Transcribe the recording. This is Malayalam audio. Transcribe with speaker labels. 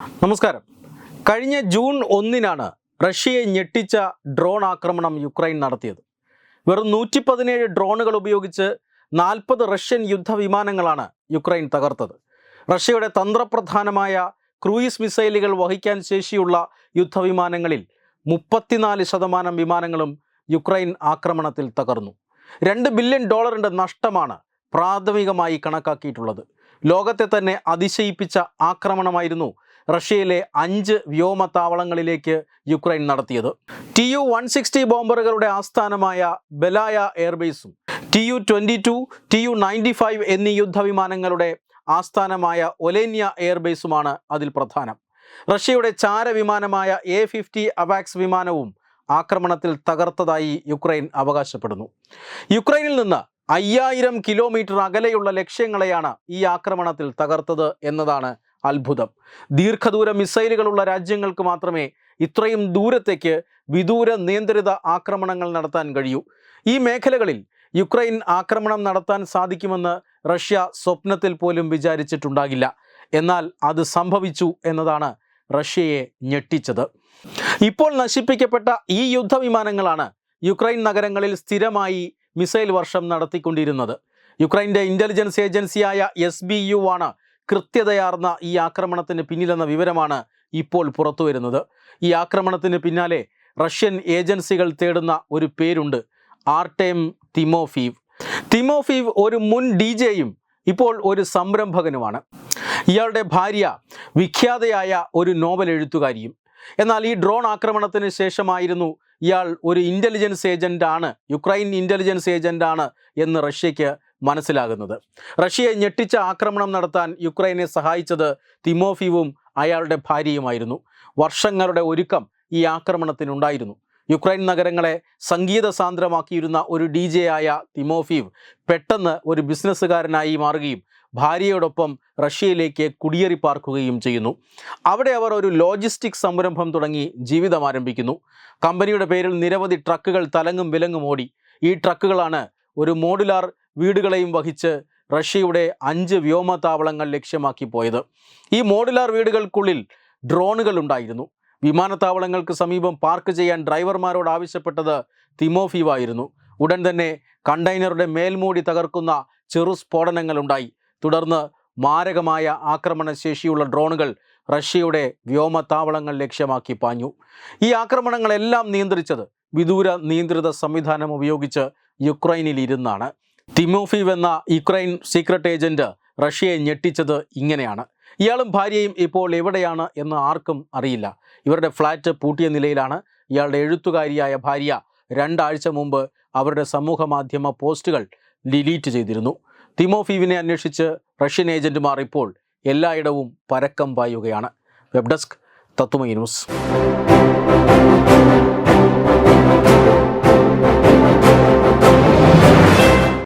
Speaker 1: നമസ്കാരം. കഴിഞ്ഞ ജൂൺ ഒന്നിനാണ് റഷ്യയെ ഞെട്ടിച്ച ഡ്രോൺ ആക്രമണം യുക്രൈൻ നടത്തിയത്. വെറും നൂറ്റി പതിനേഴ് ഡ്രോണുകൾ ഉപയോഗിച്ച് നാൽപ്പത് റഷ്യൻ യുദ്ധവിമാനങ്ങളാണ് യുക്രൈൻ തകർത്തത്. റഷ്യയുടെ തന്ത്രപ്രധാനമായ ക്രൂയിസ് മിസൈലുകൾ വഹിക്കാൻ ശേഷിയുള്ള യുദ്ധവിമാനങ്ങളിൽ മുപ്പത്തിനാല് ശതമാനം വിമാനങ്ങളും യുക്രൈൻ ആക്രമണത്തിൽ തകർന്നു. രണ്ട് ബില്യൺ ഡോളറിന്റെ നഷ്ടമാണ് പ്രാഥമികമായി കണക്കാക്കിയിട്ടുള്ളത്. ലോകത്തെ തന്നെ അതിശയിപ്പിച്ച ആക്രമണമായിരുന്നു റഷ്യയിലെ അഞ്ച് വ്യോമത്താവളങ്ങളിലേക്ക് യുക്രൈൻ നടത്തിയത്. ടി യു വൺ സിക്സ്റ്റി ബോംബറുകളുടെ ആസ്ഥാനമായ Belaya എയർബേസും T U twenty two T U ninety five എന്നീ യുദ്ധവിമാനങ്ങളുടെ ആസ്ഥാനമായ ഒലേന്യ എയർബേസുമാണ് അതിൽ പ്രധാനം. റഷ്യയുടെ ചാരവിമാനമായ എ ഫിഫ്റ്റി അവാക്സ് വിമാനവും ആക്രമണത്തിൽ തകർത്തതായി യുക്രൈൻ അവകാശപ്പെടുന്നു. യുക്രൈനിൽ നിന്ന് അയ്യായിരം കിലോമീറ്റർ അകലെയുള്ള ലക്ഷ്യങ്ങളെയാണ് ഈ ആക്രമണത്തിൽ തകർത്തത് എന്നതാണ് അത്ഭുതം. ദീർഘദൂര മിസൈലുകളുള്ള രാജ്യങ്ങൾക്ക് മാത്രമേ ഇത്രയും ദൂരത്തേക്ക് വിദൂര നിയന്ത്രിത ആക്രമണങ്ങൾ നടത്താൻ കഴിയൂ. ഈ മേഖലകളിൽ യുക്രൈൻ ആക്രമണം നടത്താൻ സാധിക്കുമെന്ന് റഷ്യ സ്വപ്നത്തിൽ പോലും വിചാരിച്ചിട്ടുണ്ടാകില്ല. എന്നാൽ അത് സംഭവിച്ചു എന്നതാണ് റഷ്യയെ ഞെട്ടിച്ചത്. ഇപ്പോൾ നശിപ്പിക്കപ്പെട്ട ഈ യുദ്ധവിമാനങ്ങളാണ് യുക്രൈൻ നഗരങ്ങളിൽ സ്ഥിരമായി മിസൈൽ വർഷം നടത്തിക്കൊണ്ടിരുന്നത്. യുക്രൈന്റെ ഇന്റലിജൻസ് ഏജൻസിയായ എസ് ബി യു ആണ് കൃത്യതയാർന്ന ഈ ആക്രമണത്തിന് പിന്നിലെന്ന വിവരമാണ് ഇപ്പോൾ പുറത്തുവരുന്നത് ഈ ആക്രമണത്തിന് പിന്നാലെ റഷ്യൻ ഏജൻസികൾ തേടുന്ന ഒരു പേരുണ്ട്. ആർട്ടേം തിമോഫീവ്. തിമോഫീവ് ഒരു മുൻ ഡി ജെയും ഇപ്പോൾ ഒരു സംരംഭകനുമാണ്. ഇയാളുടെ ഭാര്യ വിഖ്യാതയായ ഒരു നോവൽ എഴുത്തുകാരിയും. എന്നാൽ ഈ ഡ്രോൺ ആക്രമണത്തിന് ശേഷമായിരുന്നു ഇയാൾ ഒരു ഇന്റലിജൻസ് ഏജന്റാണ് യുക്രൈൻ ഇന്റലിജൻസ് ഏജന്റാണ് എന്ന് റഷ്യയ്ക്ക് മനസ്സിലാകുന്നത്. റഷ്യയെ ഞെട്ടിച്ച ആക്രമണം നടത്താൻ യുക്രൈനെ സഹായിച്ചത് തിമോഫീവും അയാളുടെ ഭാര്യയുമായിരുന്നു. വർഷങ്ങളുടെ ഒരുക്കം ഈ ആക്രമണത്തിനുണ്ടായിരുന്നു. യുക്രൈൻ നഗരങ്ങളെ സംഗീത സാന്ദ്രമാക്കിയിരുന്ന ഒരു ഡി ജെ ആയ തിമോഫീവ് പെട്ടെന്ന് ഒരു ബിസിനസ്സുകാരനായി മാറുകയും ഭാര്യയോടൊപ്പം റഷ്യയിലേക്ക് കുടിയേറി പാർക്കുകയും ചെയ്യുന്നു. അവിടെ അവർ ഒരു ലോജിസ്റ്റിക് സംരംഭം തുടങ്ങി ജീവിതം ആരംഭിക്കുന്നു. കമ്പനിയുടെ പേരിൽ നിരവധി ട്രക്കുകൾ തലങ്ങും വിലങ്ങും ഓടി. ഈ ട്രക്കുകളാണ് ഒരു മോഡുലാർ വീടുകളെയും വഹിച്ച് റഷ്യയുടെ അഞ്ച് വ്യോമതാവളങ്ങൾ ലക്ഷ്യമാക്കി പോയത്. ഈ മോഡുലാർ വീടുകൾക്കുള്ളിൽ ഡ്രോണുകൾ ഉണ്ടായിരുന്നു. വിമാനത്താവളങ്ങൾക്ക് സമീപം പാർക്ക് ചെയ്യാൻ ഡ്രൈവർമാരോട് ആവശ്യപ്പെട്ടത് തിമോഫീവായിരുന്നു. ഉടൻ തന്നെ കണ്ടെയ്നറുടെ മേൽമൂടി തകർക്കുന്ന ചെറു സ്ഫോടനങ്ങളുണ്ടായി തുടർന്ന് മാരകമായ ആക്രമണശേഷിയുള്ള ഡ്രോണുകൾ റഷ്യയുടെ വ്യോമത്താവളങ്ങൾ ലക്ഷ്യമാക്കി പാഞ്ഞു. ഈ ആക്രമണങ്ങളെല്ലാം നിയന്ത്രിച്ചത് വിദൂര നിയന്ത്രിത സംവിധാനം ഉപയോഗിച്ച് യുക്രൈനിൽ ഇരുന്നാണ് തിമോഫീവ് എന്ന യുക്രൈൻ സീക്രട്ട് ഏജന്റ് റഷ്യയെ ഞെട്ടിച്ചത് ഇങ്ങനെയാണ്. ഇയാളും ഭാര്യയും ഇപ്പോൾ എവിടെയാണ് എന്ന് ആർക്കും അറിയില്ല. ഇവരുടെ ഫ്ലാറ്റ് പൂട്ടിയ നിലയിലാണ് ഇയാളുടെ എഴുത്തുകാരിയായ ഭാര്യ രണ്ടാഴ്ച മുമ്പ് അവരുടെ സമൂഹ മാധ്യമ പോസ്റ്റുകൾ ഡിലീറ്റ് ചെയ്തിരുന്നു. തിമോഫീവിനെ അന്വേഷിച്ച് റഷ്യൻ ഏജന്റുമാർ ഇപ്പോൾ എല്ലായിടവും പരക്കം പായുകയാണ്. വെബ് ഡെസ്ക് തത്തുമൈ ന്യൂസ്.